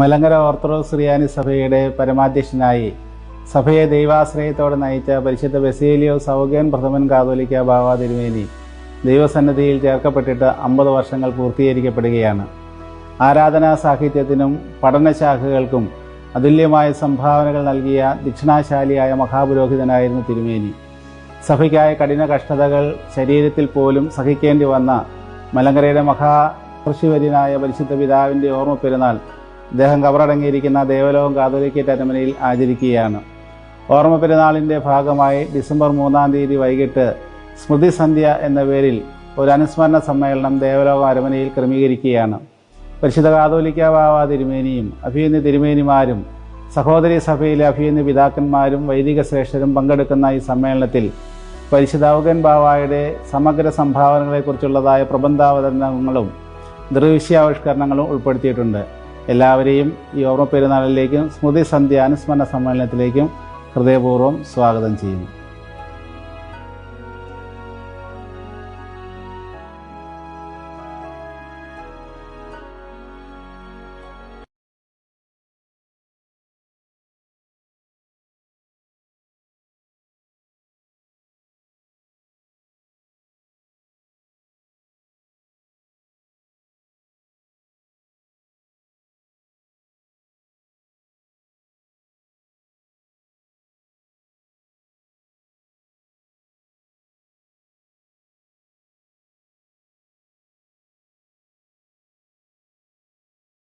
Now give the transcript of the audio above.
Malankara orthodox റിയാനി സഭയുടെ പരമാധ്യക്ഷനായി സഭയെ ദൈവാശ്രയത്തോടെ നയിച്ച പരിശുദ്ധ ബസേലിയോ സൗകേൻ പ്രഥമൻ കാതോലിക്ക ബാവ തിരുമേനി ദൈവസന്നിധിയിൽ ചേർക്കപ്പെട്ടിട്ട് അമ്പത് വർഷങ്ങൾ പൂർത്തീകരിക്കപ്പെടുകയാണ്. ആരാധനാ സാഹിത്യത്തിനും പഠനശാഖകൾക്കും അതുല്യമായ സംഭാവനകൾ നൽകിയ ദക്ഷിണാശാലിയായ മഹാപുരോഹിതനായിരുന്നു തിരുമേനി. സഭയ്ക്കായ കഠിന കഷ്ടതകൾ ശരീരത്തിൽ പോലും സഹിക്കേണ്ടി വന്ന മലങ്കരയുടെ മഹാ കൃഷിവര്യനായ പരിശുദ്ധ പിതാവിന്റെ ഓർമ്മ പെരുന്നാൾ അദ്ദേഹം കബറടങ്ങിയിരിക്കുന്ന ദേവലോകം കാതോലിക്ക അരമനയിൽ ആചരിക്കുകയാണ്. ഓർമ്മ പെരുന്നാളിന്റെ ഭാഗമായി ഡിസംബർ മൂന്നാം തീയതി വൈകിട്ട് സ്മൃതി സന്ധ്യ എന്ന പേരിൽ ഒരു അനുസ്മരണ സമ്മേളനം ദേവലോക അരമനയിൽ ക്രമീകരിക്കുകയാണ്. പരിശുദ്ധ കാതോലിക്ക ബാവ തിരുമേനിയും അഭിയന്യ തിരുമേനിമാരും സഹോദരി സഭയിലെ അഭിയന്യ പിതാക്കന്മാരും വൈദിക ശ്രേഷ്ഠരും പങ്കെടുക്കുന്ന ഈ സമ്മേളനത്തിൽ പരിശുദ്ധ ഔഗൻ ബാവായുടെ സമഗ്ര സംഭാവനകളെക്കുറിച്ചുള്ളതായ പ്രബന്ധാവതരണങ്ങളും ദൃശ്യാവിഷ്കരണങ്ങളും ഉൾപ്പെടുത്തിയിട്ടുണ്ട്. എല്ലാവരെയും ഈ ഓർമ്മ പെരുന്നാളിലേക്കും സ്മൃതി സന്ധ്യ അനുസ്മരണ സമ്മേളനത്തിലേക്കും ഹൃദയപൂർവം സ്വാഗതം ചെയ്യുന്നു.